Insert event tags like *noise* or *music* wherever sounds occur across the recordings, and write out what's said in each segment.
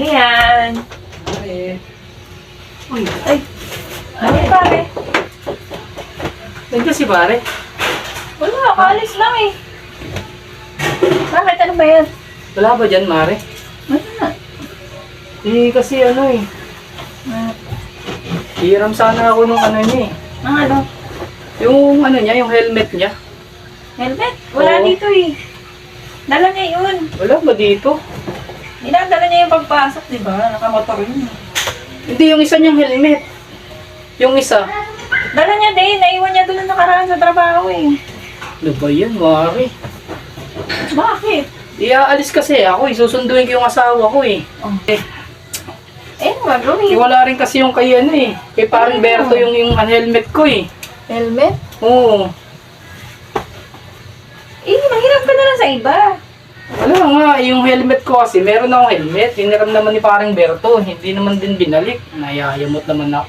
Ano yan? Pare. Uy, ay. Ano pare? Nandiyan si pare. Wala, kaalis lang eh. Bakit? Ano ba yan? Wala ba dyan, Mare? Ano na? Eh, kasi ano eh. Ah, Hiram sana ako nung ano niya eh. Ang ano? Yung ano niya, yung helmet niya. Helmet? Wala Oo. dito eh. Dala niya yun. Wala ba dito? Niya pagpasok, di ba? Nakamotor yun. eh. Hindi, yung isa niyang helmet. Yung isa. Dala niya din. Naiwan niya doon na nakaraan sa trabaho eh. Ano ba yan, Mare? Bakit? Iaalis kasi ako eh. Susunduin ko yung asawa ko eh. Oh. Eh, ano gagawin? Wala rin kasi yung kay ano eh. Kay parang? Berto yung, yung helmet ko eh. Helmet? Oo. Eh, mahirap ka na lang sa iba. Wala nga, yung helmet ko kasi, meron akong helmet. Hiniram naman ni parang Berto. Hindi naman din binalik. Nayayamot naman ako.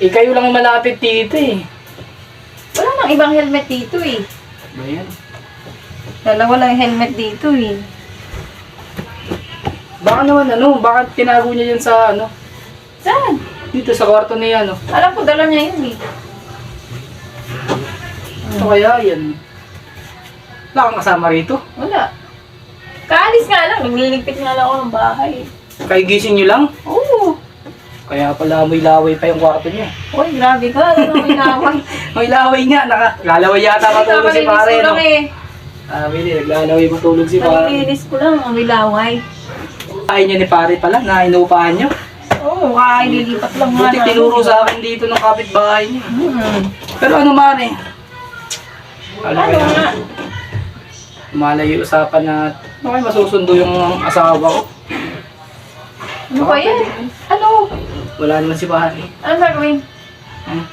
Eh, kayo lang ang malapit dito eh. Wala nang ibang helmet dito eh. Ba yan? Dalawa lang yung helmet dito eh. Baka naman ano, baka tinago niya yan sa ano, Saan? dito sa kwarto niya ano. Alam ko dala niya yun eh. Ito kaya yan. Wala kang kasama rito. Wala. Nagliligpit nga lang ako ng bahay. Kay gising niyo lang. Oo. Kaya pala may laway pa yung kwarto niya. Uy, grabe ka. Ano may naway? *laughs* May laway nga, naka, lalaway yata matulog si pare, ko no? eh. Ah, hindi, naglalaway matulog si pare. Nalilinis ko lang. Ang may laway. Ayaw niya ni pare pala, na inuupahan niyo. Oo, kaya ililipat lang nga. Buti tinuro sa akin dito ng kapitbahay niya. Hmm. Pero ano mare? Ano Ano nga? Malayo usapan na okay, masusundo yung asawa ko. Ano ba yan? Ano? Wala naman si pare. Ano gagawin? Hmm?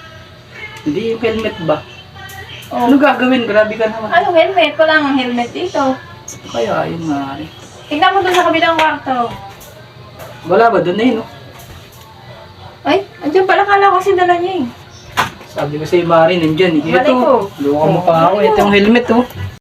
Hindi yung helmet ba? Oh. Ano gagawin? Grabe ka naman. Ano helmet? Wala nga helmet dito. Kaya yun mare. Tignan mo dun sa kabilang kwarto. Wala ba doon eh, no? Ay, andyan pala kala ko kasi dala niya eh. Sabi ko sa'yo, Mari, nandyan. eh. Malay ko. Ito, luka mo pa ako. Ito yung helmet, oh.